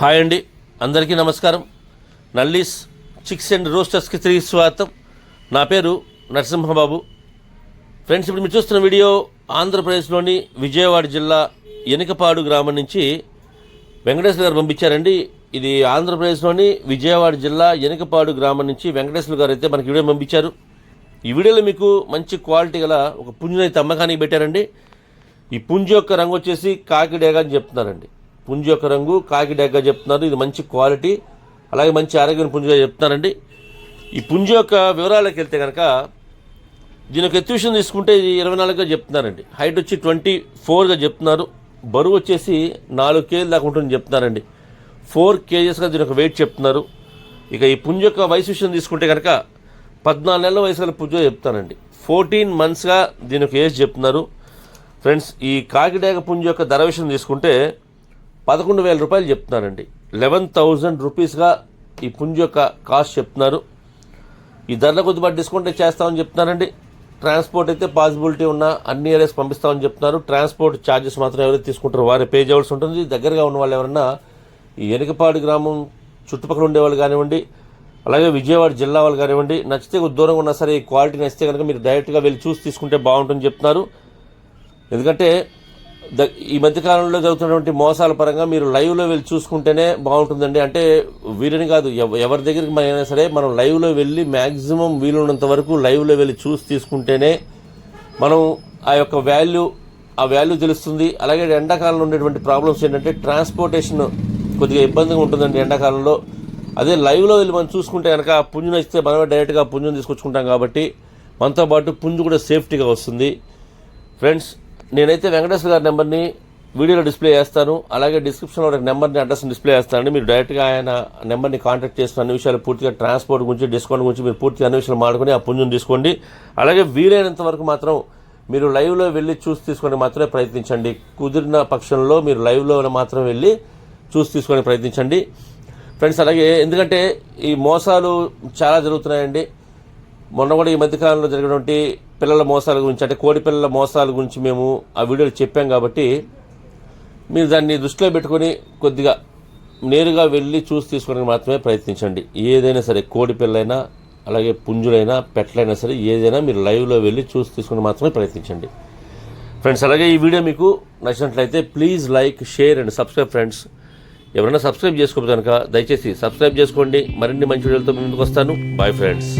Hi అండి. అందరికీ నమస్కారం. నల్లీస్ చిక్స్ అండ్ రోస్టర్స్కి తిరిగి స్వాగతం. నా పేరు నరసింహబాబు. ఫ్రెండ్స్ ఇప్పుడు మీరు చూస్తున్న వీడియో ఆంధ్రప్రదేశ్లోని విజయవాడ జిల్లా ఎనకపాడు గ్రామం నుంచి వెంకటేశ్వర గారు పంపించారండి. ఇది ఆంధ్రప్రదేశ్లోని విజయవాడ జిల్లా ఎనకపాడు గ్రామం నుంచి వెంకటేశ్వర గారు అయితే మనకి వీడియో పంపించారు. ఈ వీడియోలో మీకు మంచి క్వాలిటీ గల ఒక పుంజుని అమ్మకానికి పెట్టారండి. ఈ పుంజు యొక్క రంగు వచ్చేసి కాకిడేగ అని చెప్తున్నారండి. పుంజు యొక్క రంగు కాకిడేగ చెప్తున్నారు. ఇది మంచి క్వాలిటీ అలాగే మంచి ఆరోగ్యం పుంజుగా చెప్తున్నారండి. ఈ పుంజు యొక్క వివరాలకు వెళ్తే కనుక దీని యొక్క ఎత్తు విషయం తీసుకుంటే ఇది ఇరవై నాలుగుగా చెప్తున్నారండి. హైట్ వచ్చి ట్వంటీ ఫోర్గా చెప్తున్నారు. బరువు వచ్చేసి నాలుగు కేజీలు దాకా ఉంటుందని చెప్తున్నారండి. ఫోర్ కేజెస్గా దీని యొక్క వెయిట్ చెప్తున్నారు. ఇక ఈ పుంజు యొక్క వయసు విషయం తీసుకుంటే కనుక పద్నాలుగు నెలల వయసు గల పుంజు చెప్తానండి ఫోర్టీన్ మంత్స్గా దీని యొక్క ఏజ్ చెప్తున్నారు. ఫ్రెండ్స్ ఈ కాకిడేగ పుంజు యొక్క ధర విషయం తీసుకుంటే పదకొండు వేల రూపాయలు చెప్తున్నారండి. లెవెన్ థౌజండ్ రూపీస్గా ఈ పుంజు యొక్క కాస్ట్ చెప్తున్నారు. ఈ ధరల కొద్దిపాటు డిస్కౌంట్ అయితే చేస్తామని చెప్తున్నారండి. ట్రాన్స్పోర్ట్ అయితే పాసిబిలిటీ ఉన్న అన్ని ఏరియాస్ పంపిస్తామని చెప్తున్నారు. ట్రాన్స్పోర్ట్ ఛార్జెస్ మాత్రం ఎవరైతే తీసుకుంటారో వారే పే చేయవలసి ఉంటుంది. దగ్గరగా ఉన్న వాళ్ళు ఎవరన్నా ఈ ఎనకపాడు గ్రామం చుట్టుపక్కల ఉండేవాళ్ళు కానివ్వండి అలాగే విజయవాడ జిల్లా వాళ్ళు కానివ్వండి నచ్చితే కొద్ది దూరంగా ఉన్నా సరే ఈ క్వాలిటీ నచ్చితే కనుక మీరు డైరెక్ట్గా వెళ్ళి చూసి తీసుకుంటే బాగుంటుందని చెప్తున్నారు. ఎందుకంటే ద ఈ మధ్యకాలంలో జరుగుతున్నటువంటి మోసాల పరంగా మీరు లైవ్లో వెళ్ళి చూసుకుంటేనే బాగుంటుందండి. అంటే వీరిని కాదు ఎవ- ఎవరి దగ్గరికి మనం అయినా సరే మనం లైవ్లో వెళ్ళి మ్యాక్సిమం వీలున్నంత వరకు లైవ్లో వెళ్ళి చూసి తీసుకుంటేనే మనం ఆ యొక్క వాల్యూ ఆ వాల్యూ తెలుస్తుంది. అలాగే ఎండాకాలంలో ఉండేటువంటి ప్రాబ్లమ్స్ ఏంటంటే ట్రాన్స్పోర్టేషన్ కొద్దిగా ఇబ్బందిగా ఉంటుందండి ఎండాకాలంలో. అదే లైవ్లో వెళ్ళి మనం చూసుకుంటే కనుక పుంజు నచ్చితే మనమే డైరెక్ట్గా పుంజుని తీసుకొచ్చుకుంటాం కాబట్టి మనతో పాటు పుంజు కూడా సేఫ్టీగా వస్తుంది. ఫ్రెండ్స్ నేనైతే వెంకటేశ్వర గారి నెంబర్ని వీడియోలో డిస్ప్లే చేస్తాను. అలాగే డిస్క్రిప్షన్లో ఒక నెంబర్ని అడ్రస్ని డిస్ప్లే చేస్తానండి మీరు డైరెక్ట్గా ఆయన నెంబర్ని కాంటాక్ట్ చేస్తున్న అన్ని విషయాలు పూర్తిగా ట్రాన్స్పోర్ట్ గురించి డిస్కౌంట్ గురించి మీరు పూర్తిగా అన్ని విషయాలు మాడుకొని ఆ పుంజుని తీసుకోండి. అలాగే వీలైనంత వరకు మాత్రం మీరు లైవ్లో వెళ్ళి చూసి తీసుకొని మాత్రమే ప్రయత్నించండి. కుదిరిన పక్షంలో మీరు లైవ్లో మాత్రం వెళ్ళి చూసి తీసుకొని ప్రయత్నించండి. ఫ్రెండ్స్ అలాగే ఎందుకంటే ఈ మోసాలు చాలా జరుగుతున్నాయండి. మొన్న కూడా ఈ మధ్యకాలంలో జరిగినటువంటి పిల్లల మోసాల గురించి అంటే కోడి పిల్లల మోసాల గురించి మేము ఆ వీడియోలు చెప్పాం కాబట్టి మీరు దాన్ని దృష్టిలో పెట్టుకొని కొద్దిగా నేరుగా వెళ్ళి చూసి తీసుకోవడానికి మాత్రమే ప్రయత్నించండి. ఏదైనా సరే కోడి పిల్లైనా అలాగే పుంజులైనా పెట్టలైనా సరే ఏదైనా మీరు లైవ్లో వెళ్ళి చూసి తీసుకుని మాత్రమే ప్రయత్నించండి. ఫ్రెండ్స్ అలాగే ఈ వీడియో మీకు నచ్చినట్లయితే please like share and subscribe friends. ఎవరైనా సబ్స్క్రైబ్ చేసుకోవచ్చు కనుక దయచేసి సబ్స్క్రైబ్ చేసుకోండి. మరిన్ని మంచి వీడియోలతో ముందుకు వస్తాను. Bye friends